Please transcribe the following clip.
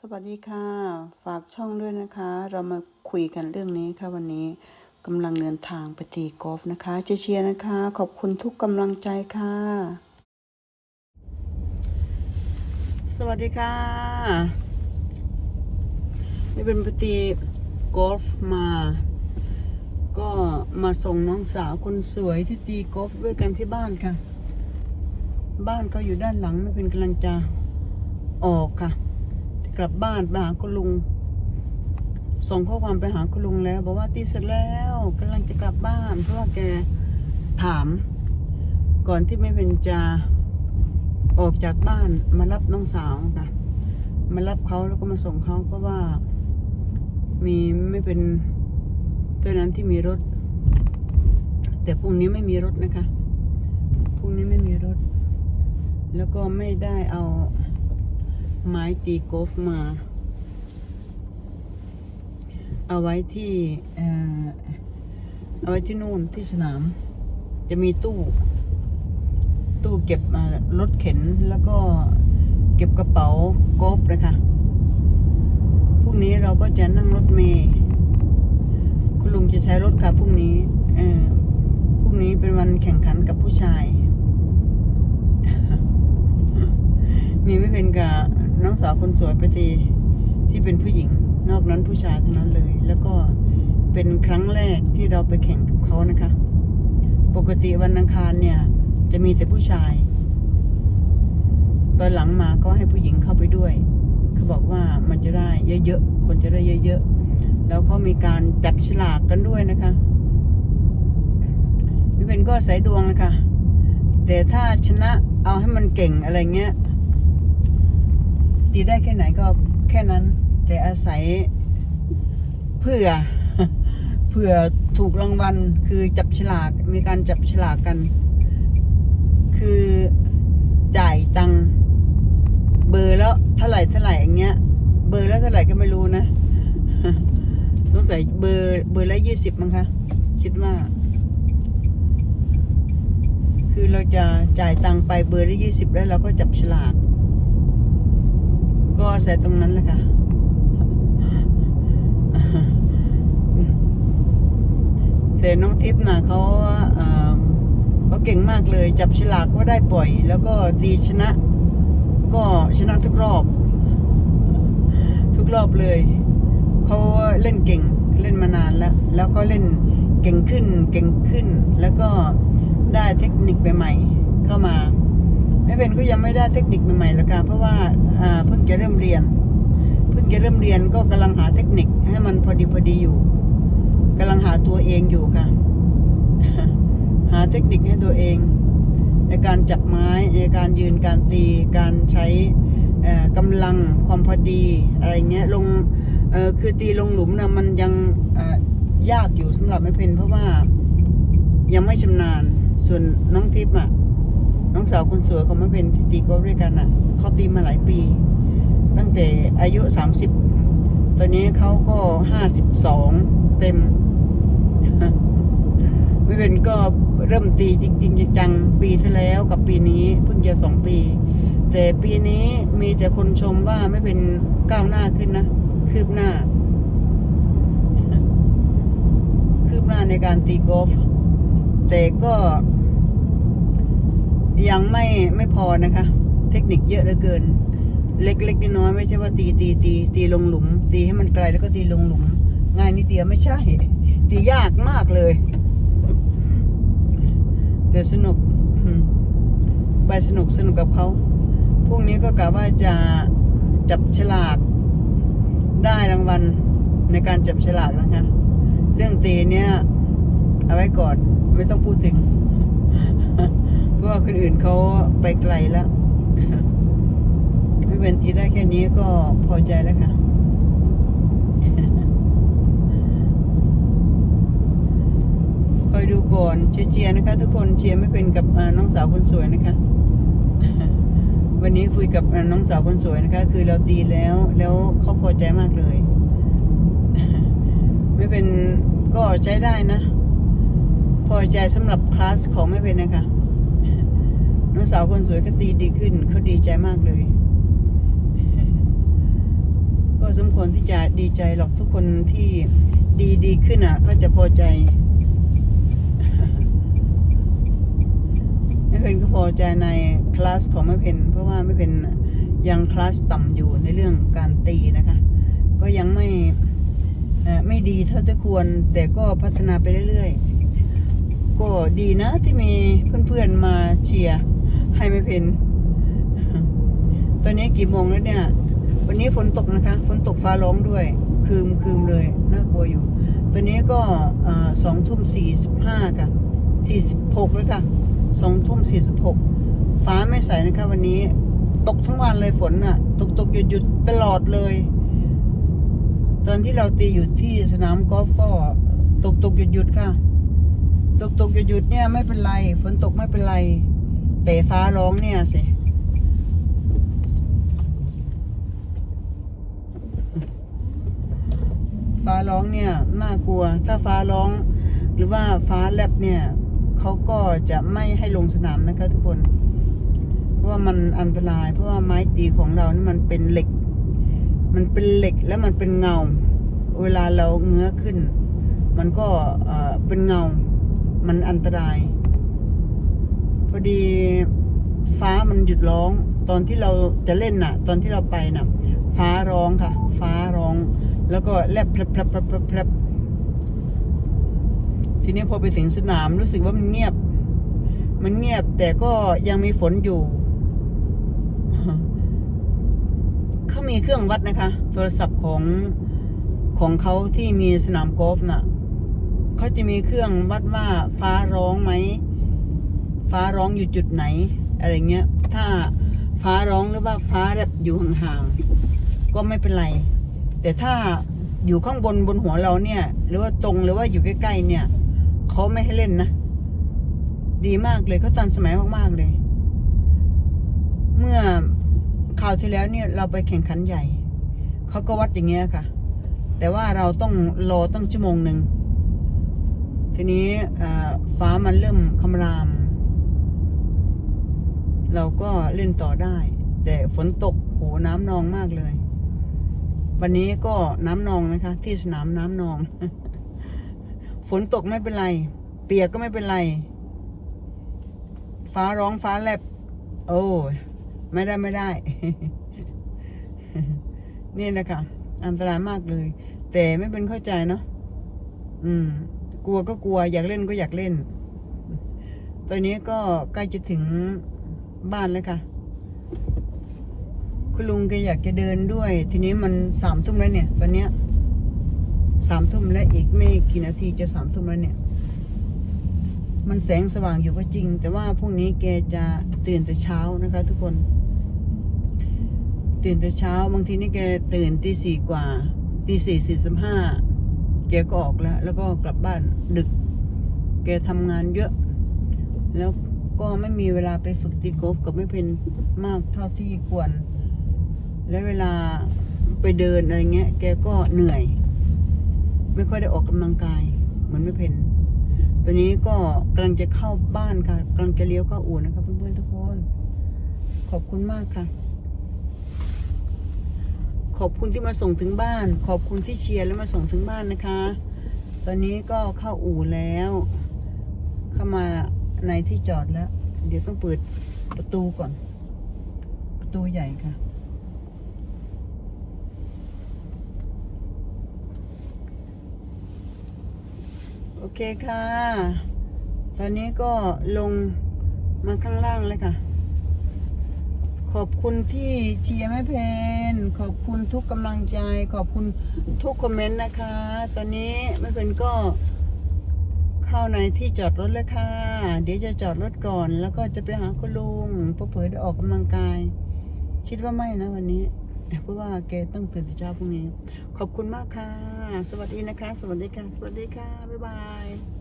สวัสดีค่ะ ฝากช่องด้วยนะคะ เรามาคุยกันเรื่องนี้ค่ะวันนี้กำลังเดินทางไปตีกอล์ฟนะคะเชียร์นะคะ ขอบคุณทุกกำลังใจค่ะ สวัสดีค่ะ นี่เป็นปตีกอล์ฟมา ก็มาส่งน้องสาวคนสวยที่ตีกอล์ฟด้วยกันที่บ้านค่ะ บ้านก็อยู่ด้านหลังไม่เป็นกำลังจะออกค่ะ กลับบ้านไปหาคุณลุง ส่งข้อความไปหาคุณลุงแล้ว บอกว่าตีเสร็จแล้วกำลังจะกลับบ้าน เพราะว่าแกถาม ก่อนที่ไม่เป็นจะออกจากบ้านมารับน้องสาวค่ะมารับเขาแล้วก็มาส่งเขาเพราะว่า มีไม่เป็นเท่านั้นที่มีรถ แต่พรุ่งนี้ไม่มีรถนะคะพรุ่งนี้ไม่มีรถ แล้วก็ไม่ได้เอา ไม้ตีกอล์ฟมา เอาไว้ที่เอ่อเอาไว้ที่นู่นที่สนาม จะมีตู้ ตู้เก็บอ่ารถเข็นแล้วก็เก็บกระเป๋ากอล์ฟนะคะพรุ่งนี้เราก็จะนั่งรถเมย์คุณลุงจะใช้รถค่ะพรุ่งนี้เอ่อพรุ่งนี้เป็นวันแข่งขันกับผู้ชาย มีไม่เป็นกับ น้องสาวคนสวยไปตีที่เป็นผู้หญิง นอกนั้นผู้ชายทั้งนั้นเลย แล้วก็เป็นครั้งแรกที่เราไปแข่งกับเขานะคะ ปกติวันอังคารเนี่ย จะมีแต่ผู้ชายตอนหลังมาก็ให้ผู้หญิงเข้าไปด้วย เขาบอกว่ามันจะได้เยอะๆ คนจะได้เยอะๆ แล้วก็มีการจับฉลากกันด้วยนะคะไม่เป็นก็สายดวงนะคะ แต่ถ้าชนะเอาให้มันเก่งอะไรเงี้ย ตีได้แค่ไหนก็แค่นั้น แต่อาศัยเพื่อเพื่อถูกรางวัลคือจับฉลากมีการจับฉลากกัน คือจ่ายตังเบอร์แล้วเท่าไหร่เท่าไหร่อย่างเงี้ย เบอร์แล้วเท่าไหร่ก็ไม่รู้นะสงสัยเบอร์เบอร์ละยี่สิบมั้งคะคิดว่า คือเราจะจ่ายตังไปเบอร์ละยี่สิบแล้วเราก็จับฉลาก ก็ใส่ตรงนั้นแหละค่ะ แต่น้องทิพย์นะเขาเอ่อเขาเก่งมากเลย จับฉลากก็ได้ปล่อย แล้วก็ตีชนะ ก็ชนะทุกรอบ ทุกรอบเลย เขาเล่นเก่งเล่นมานานแล้ว แล้วก็เล่นเก่งขึ้นเก่งขึ้น แล้วก็ได้เทคนิคใหม่ๆเข้ามา ไม่เป็นก็ยังไม่ได้เทคนิคใหม่ๆแล้วค่ะเพราะว่าเพิ่งจะเริ่มเรียน เพิ่งจะเริ่มเรียนก็กำลังหาเทคนิคให้มันพอดีพอดีอยู่กำลังหาตัวเองอยู่ค่ะ หาเทคนิคให้ตัวเอง ในการจับไม้ในการยืนการตีการใช้เอ่อกำลังความพอดีอะไรเงี้ยลงคือตีลงหลุมนะมันยังยากอยู่สำหรับไม่เป็นเพราะว่ายังไม่ชำนาญส่วนน้องทิพย์อะ น้องสาวคนสวยของแม่เพนที่ตีกอล์ฟด้วยกันอะเขาตีมาหลายปี ตั้งแต่อายุ 30 ตอนนี้เขาก็ห้าสิบสองเต็มไม่เป็นก็เริ่มตีจริงๆจังๆปีที่แล้วกับปีนี้เพิ่งจะสองปี แต่ปีนี้มีแต่คนชมว่าไม่เป็นก้าวหน้าขึ้นนะ คืบหน้า คืบหน้าในการตีกอล์ฟแต่ก็ ยังไม่ไม่พอนะคะ เทคนิคเยอะเหลือเกิน เล็กๆน้อยๆไม่ใช่ว่าตีตีตีตีลงหลุม ตีให้มันไกลแล้วก็ตีลงหลุม ง่ายนิดเดียวไม่ใช่ ตียากมากเลย แต่สนุกไปสนุกสนุกกับเขาพรุ่งนี้ก็กะว่าจะจับฉลาก ได้รางวัลในการจับฉลากนะคะ เรื่องตีเนี่ย เอาไว้ก่อน ไม่ต้องพูดถึง เพราะว่าคนอื่นเขาไปไกลแล้วไม่เป็นตีได้แค่นี้ก็พอใจแล้วค่ะ คอยดูก่อนเชียร์นะคะ ทุกคนเชียร์ไม่เป็นกับน้องสาวคนสวยนะคะ วันนี้คุยกับน้องสาวคนสวยนะคะ คือเราตีแล้วแล้วเขาพอใจมากเลย ไม่เป็นก็ใช้ได้นะ พอใจสำหรับคลาสของไม่เป็นนะคะ น้องสาวคนสวยก็ตีดีขึ้นเขาดีใจมากเลย ก็สมควรที่จะดีใจหรอกทุกคนที่ดีดีขึ้นอะก็จะพอใจไม่เพนก็พอใจในคลาสของไม่เพนเพราะว่าไม่เพนยังคลาสต่ำอยู่ในเรื่องการตีนะคะ ก็ยังไม่ไม่ดีเท่าที่ควร แต่ก็พัฒนาไปเรื่อยๆ ก็ดีนะที่มีเพื่อนๆมาเชียร์ ให้ไม่เพนตอนนี้กี่โมงแล้วเนี่ย วันนี้ฝนตกนะคะ ฝนตกฟ้าร้องด้วย คืมคืมเลย น่ากลัวอยู่ ตอนนี้ก็สองทุ่มสี่สิบห้าค่ะสี่สิบหกแล้วค่ะสองทุ่มสี่สิบหกฟ้าไม่ใสนะคะ วันนี้ ตกทั้งวันเลยฝนน่ะ ตกตกหยุดหยุดตลอดเลย ตอนที่เราตีอยู่ที่สนามกอล์ฟก็ตกตกหยุดหยุดค่ะ ตกตกหยุดหยุดเนี่ยไม่เป็นไร ฝนตกไม่เป็นไร แต่ฟ้าร้องเนี่ยสิ ฟ้าร้องเนี่ยน่ากลัว ถ้าฟ้าร้อง หรือว่าฟ้าแลบเนี่ยเขาก็จะไม่ให้ลงสนามนะคะทุกคน เพราะว่ามันอันตราย เพราะว่าไม้ตีของเรานี่มันเป็นเหล็ก มันเป็นเหล็กแล้วมันเป็นเงา เวลาเราเงื้อขึ้น มันก็อ่อเป็นเงา มันอันตราย พอดีฟ้ามันหยุดร้อง ตอนที่เราจะเล่นน่ะ ตอนที่เราไปน่ะ ฟ้าร้องค่ะ ฟ้าร้อง แล้วก็แลบแผลบแผลบแผลบแผลบแผลบทีนี้พอไปถึงสนามรู้สึกว่ามันเงียบ มันเงียบแต่ก็ยังมีฝนอยู่ เขามีเครื่องวัดนะคะ โทรศัพท์ของของเขาที่มีสนามกอล์ฟน่ะ เขาจะมีเครื่องวัดว่าฟ้าร้องไหม ฟ้าร้องอยู่จุดไหน อะไรเงี้ย ถ้าฟ้าร้องหรือว่าฟ้าแบบอยู่ห่างๆก็ไม่เป็นไร แต่ถ้าอยู่ข้างบนบนหัวเราเนี่ย หรือว่าตรงหรือว่าอยู่ใกล้ๆเนี่ยเขาไม่ให้เล่นนะดีมากเลยเขาตันสมัยมากๆเลย เมื่อคราวที่แล้วเนี่ยเราไปแข่งขันใหญ่เขาก็วัดอย่างเงี้ยค่ะ แต่ว่าเราต้องรอตั้งชั่วโมงหนึ่งทีนี้ฟ้ามันเริ่มคำราม เราก็เล่นต่อได้ แต่ฝนตกโหน้ำนองมากเลย วันนี้ก็น้ำนองนะคะ ที่สนามน้ำนอง ฝนตกไม่เป็นไร เปียกก็ไม่เป็นไร ฟ้าร้องฟ้าแลบ โอ้ไม่ได้ไม่ได้ นี่นะคะ อันตรายมากเลย แต่ไม่เป็นเข้าใจเนาะอืม กลัวก็กลัว อยากเล่นก็อยากเล่น ตอนนี้ก็ใกล้จะถึง บ้านแล้วค่ะ คุณลุงแกอยากจะเดินด้วย ทีนี้มันสามทุ่มแล้วเนี่ย ตอนเนี้ยสามทุ่มและอีกไม่กี่นาทีจะสามทุ่มแล้วเนี่ย มันแสงสว่างอยู่ก็จริง แต่ว่าพรุ่งนี้แกจะตื่นแต่เช้านะคะ ทุกคน ตื่นแต่เช้า บางทีนี่แกตื่นตีสี่กว่าตีสี่สี่สิบห้าแกก็ออกแล้ว แล้วก็กลับบ้านดึก แกทำงานเยอะ แล้ว ก็ไม่มีเวลาไปฝึกตีกอล์ฟกับไม่เป็นมากเท่าที่ควร แล้วเวลาไปเดินอะไรเงี้ย แกก็เหนื่อย ไม่ค่อยได้ออกกำลังกายเหมือนไม่เป็นตัวนี้ก็กำลังจะเข้าบ้านค่ะกำลังจะเลี้ยวเข้าอู่นะคะเพื่อนๆทุกคน ขอบคุณมากค่ะ ขอบคุณที่มาส่งถึงบ้าน ขอบคุณที่เชียร์แล้วมาส่งถึงบ้านนะคะ ตอนนี้ก็เข้าอู่แล้ว เข้ามา ในที่จอดแล้ว เดี๋ยวต้องเปิดประตูก่อน ประตูใหญ่ค่ะ โอเคค่ะ ตอนนี้ก็ลงมาข้างล่างเลยค่ะ ขอบคุณที่เชียร์แม่เพน ขอบคุณทุกกำลังใจ ขอบคุณทุกคอมเมนต์นะคะ ตอนนี้แม่เพนก็ เข้าในที่จอดรถแล้วค่ะ เดี๋ยวจะจอดรถก่อน แล้วก็จะไปหาคุณลุงเพื่อได้ออกกำลังกาย คิดว่าไม่นะวันนี้ เพราะว่าแกต้องตื่นแต่เช้าพรุ่งนี้ ขอบคุณมากค่ะ สวัสดีนะคะ สวัสดีค่ะ สวัสดีค่ะ บ๊ายบาย